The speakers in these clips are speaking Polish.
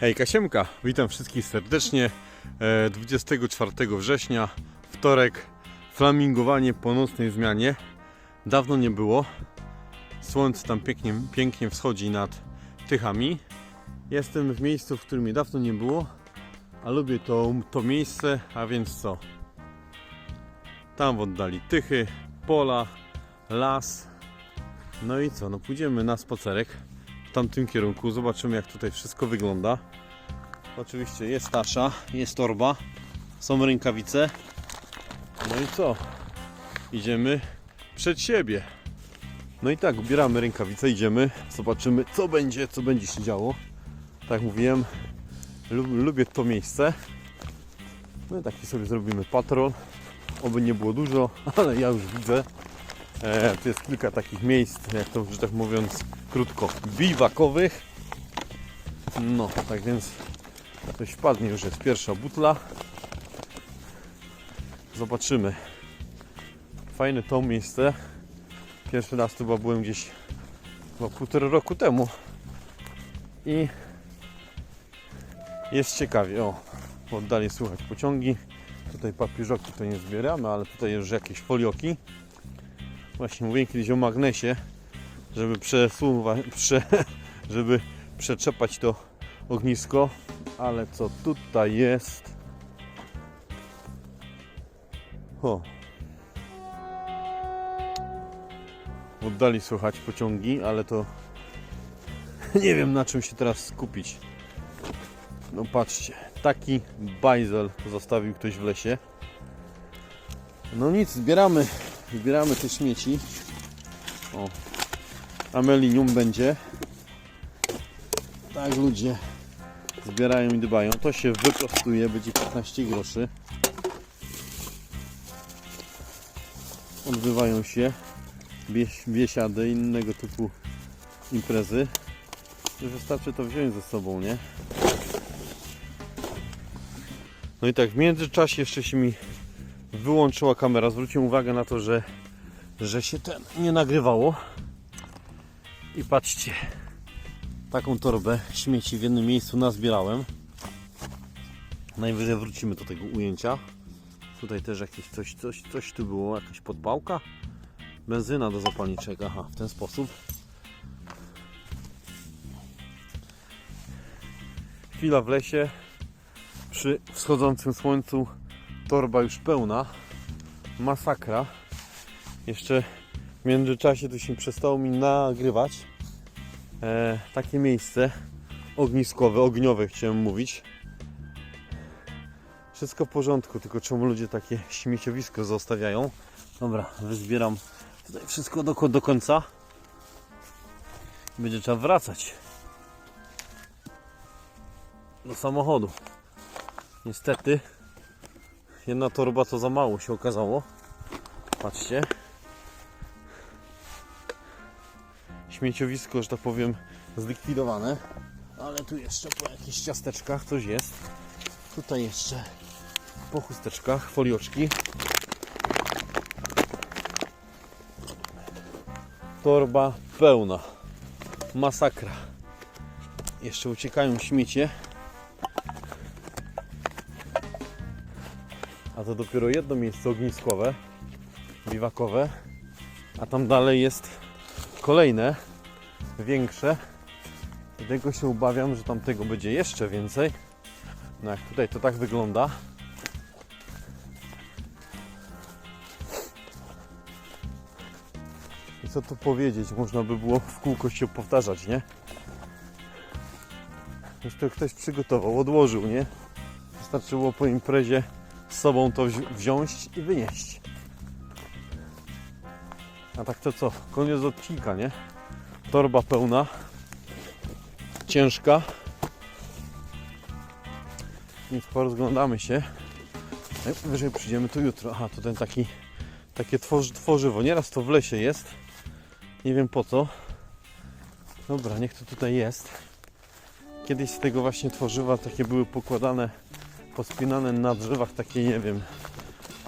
Hej Kasiemka, witam wszystkich serdecznie. E, 24 września, wtorek, flamingowanie po nocnej zmianie. Dawno nie było. Słońce tam pięknie, pięknie wschodzi nad Tychami. Jestem w miejscu, w którym dawno nie było, a lubię to, to miejsce, a więc co? Tam w oddali Tychy, pola, las. No i co? No pójdziemy na spacerek w tamtym kierunku. Zobaczymy jak tutaj wszystko wygląda. Oczywiście jest tasza, jest torba, są rękawice. No i co? Idziemy przed siebie. No i tak, ubieramy rękawice, idziemy, zobaczymy co będzie, co będzie się działo. Tak jak mówiłem, lub, lubię to miejsce. No i taki sobie zrobimy patrol. Oby nie było dużo, ale ja już widzę. E, tu jest kilka takich miejsc, jak to, że tak mówiąc, krótko, biwakowych. No, tak więc coś wpadnie, już jest pierwsza butla. Zobaczymy. Fajne to miejsce. Pierwszy raz chyba byłem gdzieś chyba półtora roku temu. I jest ciekawie. O, oddali słychać pociągi. Tutaj papieżoki to nie zbieramy, ale tutaj już jakieś folioki. Właśnie mówiłem kiedyś o magnesie, żeby przesuwać, prze, żeby przeczepać to ognisko, ale co tutaj jest? O. Oddali słychać pociągi, ale to nie wiem na czym się teraz skupić. No patrzcie, taki bajzel zostawił ktoś w lesie. No nic, zbieramy, zbieramy te śmieci. O, amelinium będzie. Tak ludzie zbierają i dbają. To się wyprostuje, będzie 15 groszy. Odbywają się biesiady i innego typu imprezy. Wystarczy to wziąć ze sobą, nie? No i tak, w międzyczasie jeszcze się mi wyłączyła kamera. Zwróciłem uwagę na to, że, że się ten nie nagrywało. I patrzcie, taką torbę śmieci w jednym miejscu nazbierałem. Najwyżej wrócimy do tego ujęcia. Tutaj też jakieś coś, coś, coś tu było, jakaś podpałka. Benzyna do zapalniczego, aha, w ten sposób. Chwila w lesie, przy wschodzącym słońcu torba już pełna. Masakra. Jeszcze w międzyczasie tu się przestało mi nagrywać. E, takie miejsce ogniskowe, ogniowe chciałem mówić. Wszystko w porządku, tylko czemu ludzie takie śmieciowisko zostawiają? Dobra, wyzbieram tutaj wszystko do, do końca. Będzie trzeba wracać do samochodu. Niestety jedna torba to za mało się okazało. Patrzcie. Śmieciowisko, że tak powiem, zlikwidowane. Ale tu jeszcze po jakichś ciasteczkach coś jest. Tutaj jeszcze po chusteczkach, folioczki. Torba pełna. Masakra. Jeszcze uciekają śmiecie. A to dopiero jedno miejsce ogniskowe, biwakowe. A tam dalej jest kolejne, większe. Dlatego się obawiam, że tam tego będzie jeszcze więcej. No jak tutaj to tak wygląda. I co tu powiedzieć? Można by było w kółko się powtarzać, nie? Już to ktoś przygotował, odłożył, nie? Wystarczyło po imprezie z sobą to wzi- wziąć i wynieść. A tak to co? Koniec odcinka, nie? Torba pełna. Ciężka. Więc porozglądamy się. Najwyżej przyjdziemy tu jutro. Aha, to ten taki takie tworzy, tworzywo. Nieraz to w lesie jest. Nie wiem po co. Dobra, niech to tutaj jest. Kiedyś z tego właśnie tworzywa takie były pokładane, pospinane na drzewach, takie nie wiem,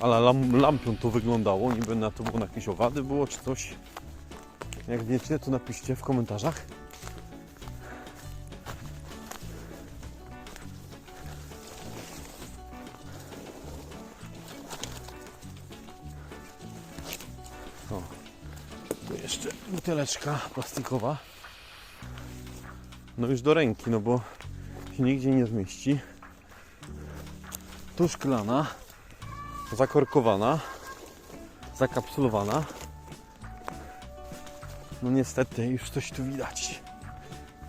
ale lampion to wyglądało, niby na to było na jakieś owady było czy coś. Jak wiecie, to napiszcie w komentarzach. O, jeszcze buteleczka plastikowa. No już do ręki, no bo się nigdzie nie zmieści. Tu szklana zakorkowana, zakapsulowana. No niestety, już coś tu widać.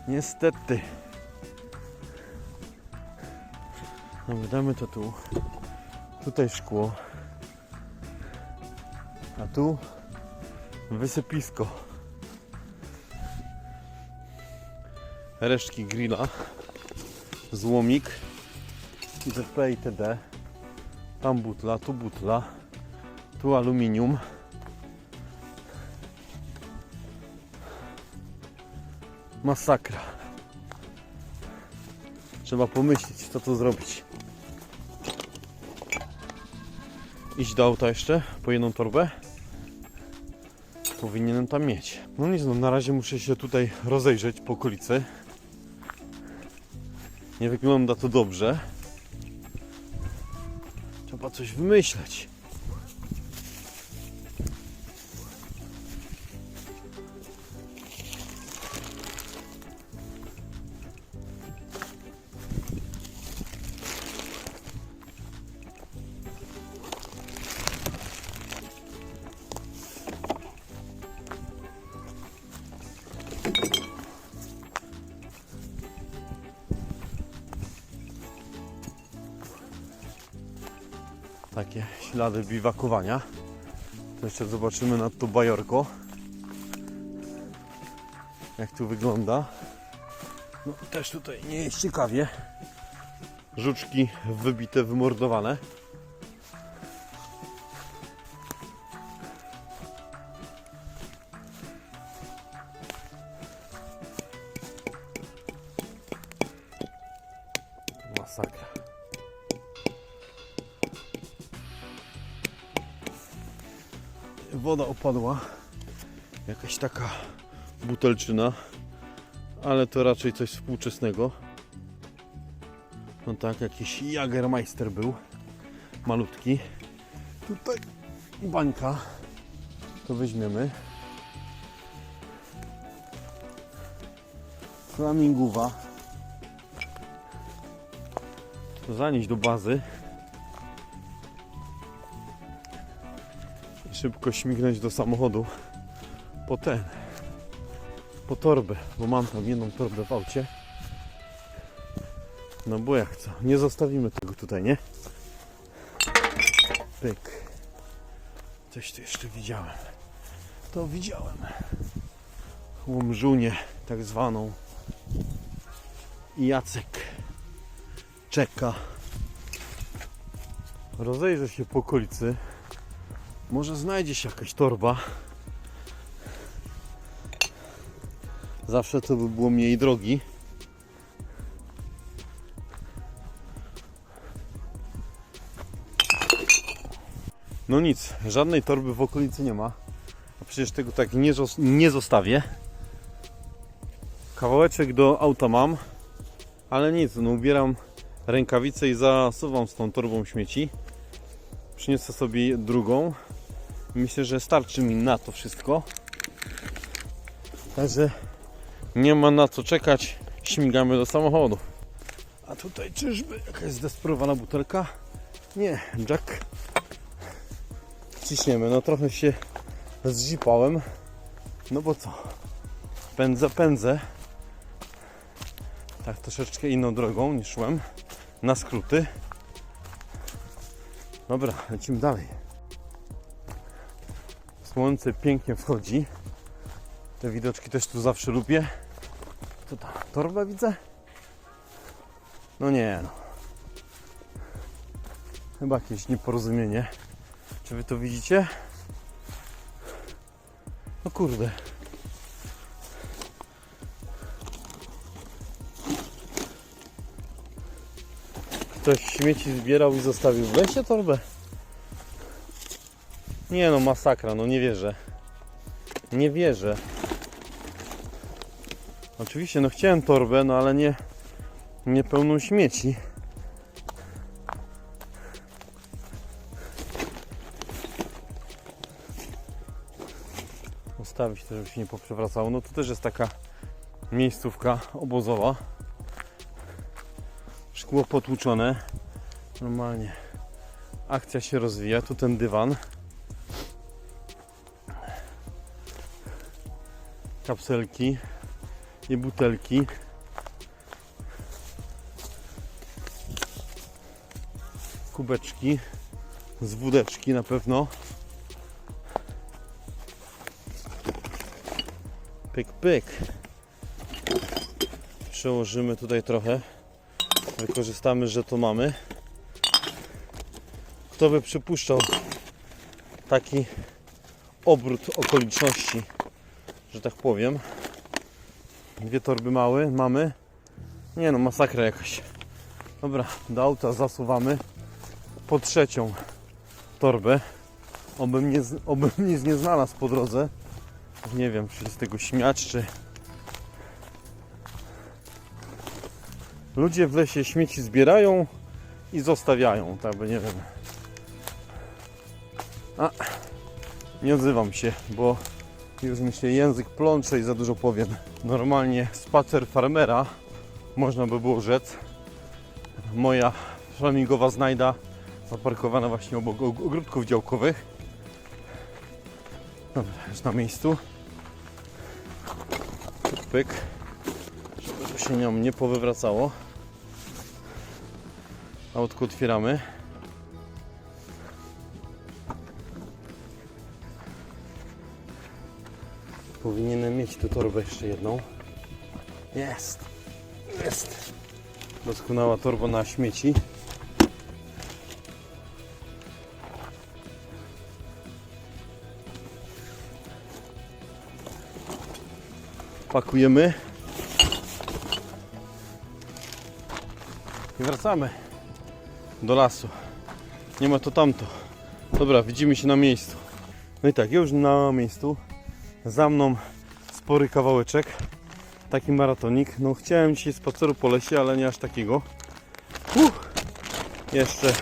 Niestety. No wydamy to tu. Tutaj szkło. A tu wysypisko. Resztki grilla. Złomik. IZP i TD. Tam butla, tu butla. Tu aluminium. Masakra. Trzeba pomyśleć, co tu zrobić. Iść do auta jeszcze po jedną torbę. Powinienem tam mieć. No nic, no na razie muszę się tutaj rozejrzeć po okolicy. Nie wygląda to dobrze. Coś wymyśleć. Takie ślady biwakowania. To jeszcze zobaczymy nad to bajorko. Jak tu wygląda. No też tutaj nie jest ciekawie. Żuczki wybite, wymordowane. Woda opadła. Jakaś taka butelczyna, ale to raczej coś współczesnego. No tak, jakiś Jagermeister był, malutki. Tutaj bańka, to weźmiemy. Flamingowa. To zanieść do bazy. Szybko śmignąć do samochodu po ten, po torbę, bo mam tam jedną torbę w aucie. No bo jak co, nie zostawimy tego tutaj, nie? Pyk. Coś tu jeszcze widziałem. To widziałem. Łomżunię tak zwaną. I Jacek czeka. Rozejrzę się po okolicy. Może znajdzie się jakaś torba. Zawsze to by było mniej drogi. No nic, żadnej torby w okolicy nie ma. A przecież tego tak nie, nie zostawię. Kawałeczek do auta mam, ale nic, no ubieram rękawice i zasuwam z tą torbą śmieci. Przyniosę sobie drugą. Myślę, że starczy mi na to wszystko. Także nie ma na co czekać. Śmigamy do samochodu. A tutaj czyżby jakaś zdesperowana butelka? Nie, Jack. Ciśniemy. No trochę się zdzipałem. No bo co? Pędzę, pędzę. Tak troszeczkę inną drogą niż szłem. Na skróty. Dobra, lecimy dalej. Słońce pięknie wchodzi. Te widoczki też tu zawsze lubię. Co tam? Torbę widzę? No nie no. Chyba jakieś nieporozumienie. Czy wy to widzicie? No kurde. Ktoś śmieci zbierał i zostawił w lesie torbę? Nie no, masakra, no nie wierzę. Nie wierzę. Oczywiście, no chciałem torbę, no ale nie, nie pełną śmieci. ustawić to, żeby się nie poprzewracało. No to też jest taka miejscówka obozowa. Szkło potłuczone. Normalnie akcja się rozwija. Tu ten dywan. Kapselki i butelki. Kubeczki z wódeczki na pewno. Pyk, pyk. Przełożymy tutaj trochę. Wykorzystamy, że to mamy. Kto by przypuszczał taki obrót okoliczności, że tak powiem. Dwie torby małe mamy. Nie no, masakra jakaś. Dobra, do auta zasuwamy po trzecią torbę. Obym, nie, obym nic nie znalazł po drodze. Nie wiem, czy z tego śmiać, czy... Ludzie w lesie śmieci zbierają i zostawiają, tak by nie wiem. A, nie odzywam się, bo już mi się język plącze i za dużo powiem. Normalnie spacer farmera, można by było rzec. Moja flamingowa znajda zaparkowana właśnie obok og- ogródków działkowych. Dobra, już na miejscu. Pyk. Żeby się nią nie powywracało. Autko otwieramy. Powinienem mieć tu torbę jeszcze jedną. Jest! Jest! Doskonała torba na śmieci. Pakujemy. I wracamy do lasu. Nie ma to tamto. Dobra, widzimy się na miejscu. No i tak, już na miejscu. Za mną spory kawałeczek. Taki maratonik. No chciałem dzisiaj spaceru po lesie, ale nie aż takiego. Jeszcze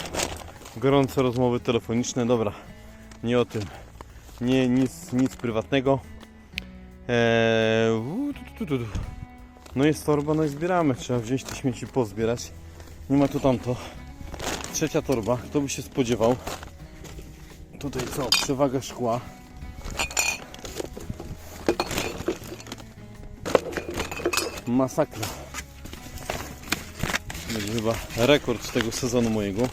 gorące rozmowy telefoniczne. Dobra, nie o tym. Nie, nic, nic prywatnego. Eee, tu, tu, tu. No jest torba, no i zbieramy. Trzeba wziąć te śmieci, pozbierać. Nie ma tu tamto. Trzecia torba. Kto by się spodziewał? Tutaj co? Przewaga szkła. Masakra. Będzie chyba rekord tego sezonu mojego.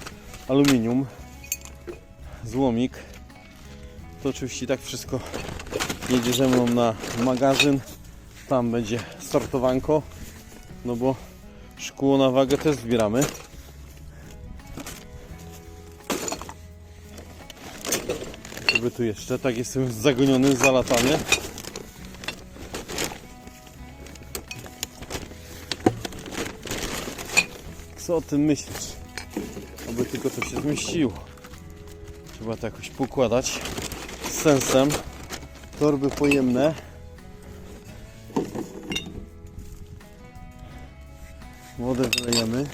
Aluminium. Złomik. To oczywiście tak wszystko jedzie ze mną na magazyn. Tam będzie sortowanko. No bo szkło na wagę też zbieramy. Żeby tu jeszcze, tak jestem zagoniony, zalatany. Co o tym myślisz? Aby tylko to się zmieściło. Trzeba to jakoś pokładać z sensem. Torby pojemne. Wodę wylejemy.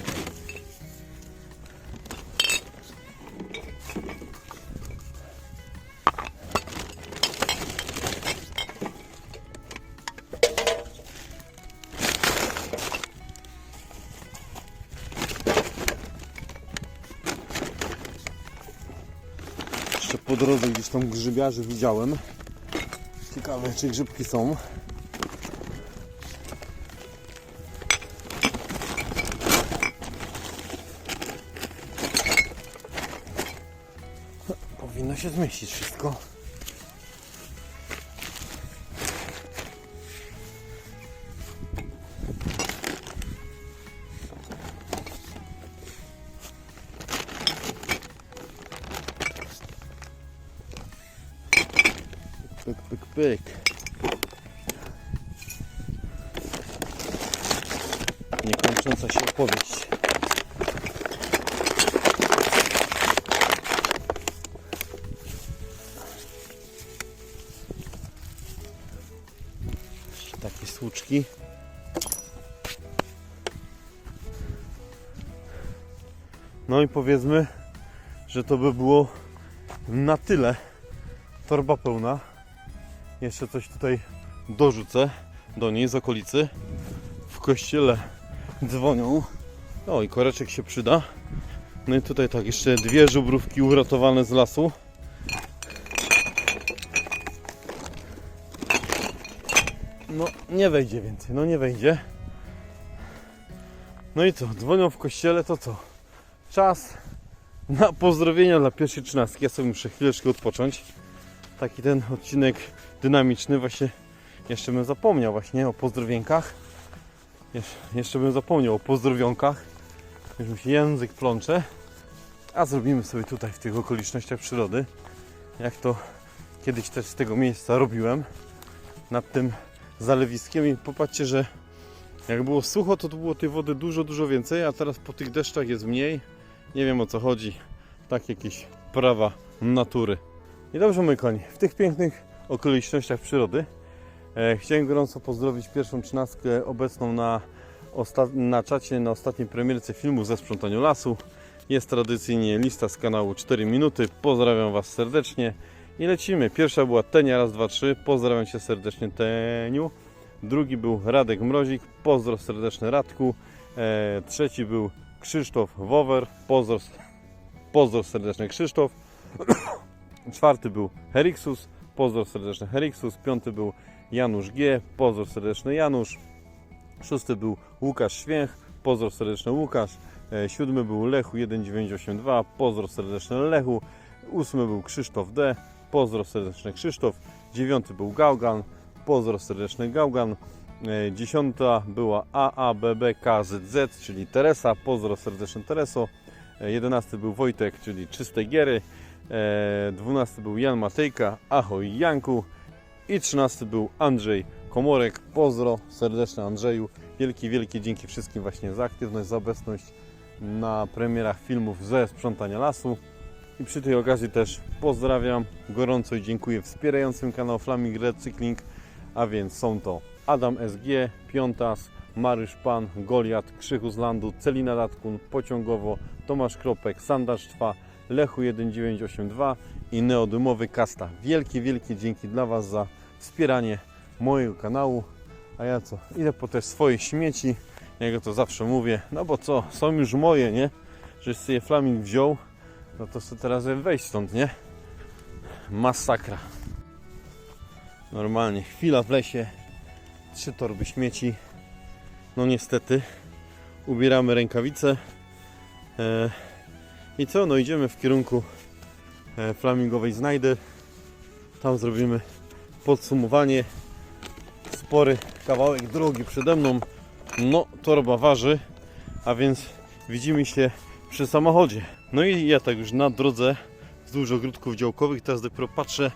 Grzybiarzy widziałem. Ciekawe czy grzybki są. Powinno się zmieścić wszystko. Takie słuczki. No i powiedzmy, że to by było na tyle torba pełna. Jeszcze coś tutaj dorzucę do niej z okolicy. W kościele dzwonią. O i koreczek się przyda. No i tutaj tak, jeszcze dwie żubrówki uratowane z lasu. Nie wejdzie więcej, no nie wejdzie. No i co, dzwonią w kościele, to co? Czas na pozdrowienia dla pierwszej trzynastki. Ja sobie muszę chwileczkę odpocząć. Taki ten odcinek dynamiczny, właśnie jeszcze bym zapomniał właśnie o pozdrowienkach. Jesz- Jeszcze bym zapomniał o pozdrowionkach. Już mi się język plącze. A zrobimy sobie tutaj w tych okolicznościach przyrody. Jak to kiedyś też z tego miejsca robiłem. Nad tym zalewiskiem i popatrzcie, że jak było sucho, to tu było tej wody dużo, dużo więcej, a teraz po tych deszczach jest mniej. Nie wiem o co chodzi. Tak jakieś prawa natury. I dobrze, mój koń, w tych pięknych okolicznościach przyrody e, chciałem gorąco pozdrowić pierwszą trzynastkę obecną na, na czacie na ostatniej premierce filmu ze sprzątaniu lasu. Jest tradycyjnie lista z kanału 4 minuty. Pozdrawiam Was serdecznie i lecimy. Pierwsza była Tenia, raz, dwa, trzy. Pozdrawiam Cię serdecznie, Teniu. Drugi był Radek Mrozik. Pozdro serdeczny Radku. E, trzeci był Krzysztof Wower. Pozdro, pozdro serdeczny Krzysztof. Czwarty był Heriksus. Pozdro serdeczny Heriksus. Piąty był Janusz G. Pozdro serdeczny Janusz. Szósty był Łukasz Święch. Pozdro serdeczny Łukasz. E, Siódmy był Lechu 1982. Pozdro serdeczny Lechu. Ósmy był Krzysztof D. Pozdro serdeczny Krzysztof. Dziewiąty był Gaugan. Pozdro serdeczny Gaugan. E, Dziesiąta była AABBKZZ, czyli Teresa. Pozdro serdeczny Tereso. E, Jedenasty był Wojtek, czyli Czyste Giery. E, Dwunasty był Jan Matejka. Ahoj Janku. I trzynasty był Andrzej Komorek. Pozdro serdeczny Andrzeju. Wielkie, wielkie dzięki wszystkim właśnie za aktywność, za obecność na premierach filmów ze sprzątania lasu. I przy tej okazji też pozdrawiam gorąco i dziękuję wspierającym kanał Flaming Recykling, a więc są to Adam SG, Piątas, Mariusz Pan, Goliat, Krzychu z Landu, Celina Latkun, Pociągowo, Tomasz Kropek, Sandaż Trwa, Lechu 1982 i Neodymowy Kasta. Wielkie, wielkie dzięki dla Was za wspieranie mojego kanału. A ja co? Idę po te swoje śmieci, ja to zawsze mówię, no bo co, są już moje, nie? Że sobie Flaming wziął, no to sobie teraz wejść stąd, nie? Masakra. Normalnie, chwila w lesie, trzy torby śmieci. No niestety, ubieramy rękawice. E, I co? No idziemy w kierunku e, flamingowej znajdy. Tam zrobimy podsumowanie. Spory kawałek drogi przede mną. No, torba waży, a więc widzimy się przy samochodzie. No i ja tak już na drodze wzdłuż ogródków działkowych, teraz dopiero patrzę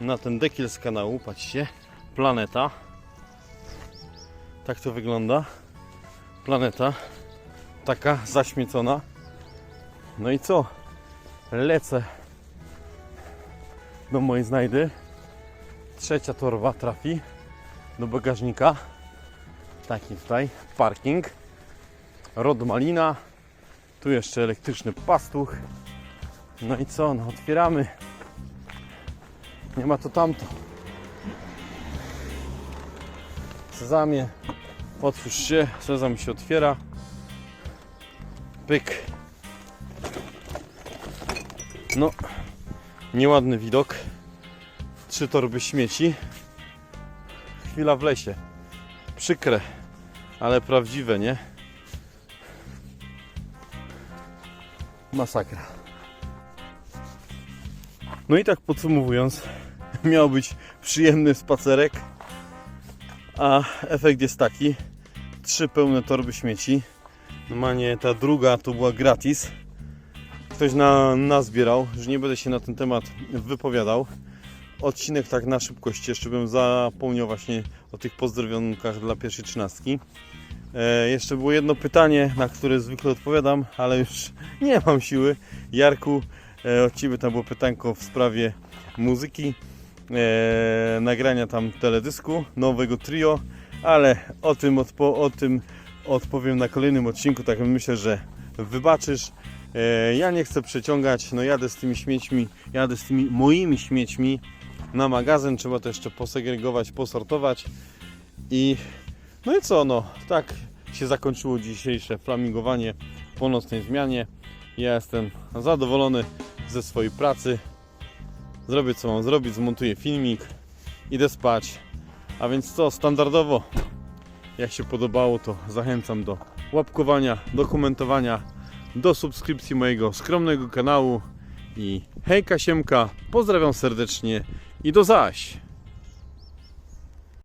na ten dekiel z kanału, patrzcie, planeta. Tak to wygląda. Planeta, taka zaśmiecona. No i co? Lecę do mojej znajdy. Trzecia torba trafi do bagażnika. Taki tutaj parking. Rod malina. Tu jeszcze elektryczny pastuch. No i co? No otwieramy. Nie ma to tamto. Sezamie. Otwórz się. Sezam się otwiera. Pyk. No. Nieładny widok. Trzy torby śmieci. Chwila w lesie. Przykre, ale prawdziwe, nie? Masakra. No i tak podsumowując, miał być przyjemny spacerek, a efekt jest taki: trzy pełne torby śmieci. Normalnie ta druga to była gratis. Ktoś na, nazbierał, że nie będę się na ten temat wypowiadał. Odcinek tak na szybkość, jeszcze bym zapomniał właśnie o tych pozdrowionkach dla pierwszej trzynastki. E, jeszcze było jedno pytanie, na które zwykle odpowiadam, ale już nie mam siły. Jarku, e, od Ciebie tam było pytanko w sprawie muzyki, e, nagrania tam teledysku, nowego trio, ale o tym, odpo, o tym odpowiem na kolejnym odcinku, tak myślę, że wybaczysz. E, ja nie chcę przeciągać, no jadę z tymi śmiećmi, jadę z tymi moimi śmiećmi na magazyn. Trzeba to jeszcze posegregować, posortować. I no i co, no tak się zakończyło dzisiejsze flamingowanie po nocnej zmianie. Ja jestem zadowolony ze swojej pracy. Zrobię co mam zrobić, zmontuję filmik, idę spać. A więc co, standardowo, jak się podobało, to zachęcam do łapkowania, do komentowania, do subskrypcji mojego skromnego kanału. I hejka siemka, pozdrawiam serdecznie i do zaś!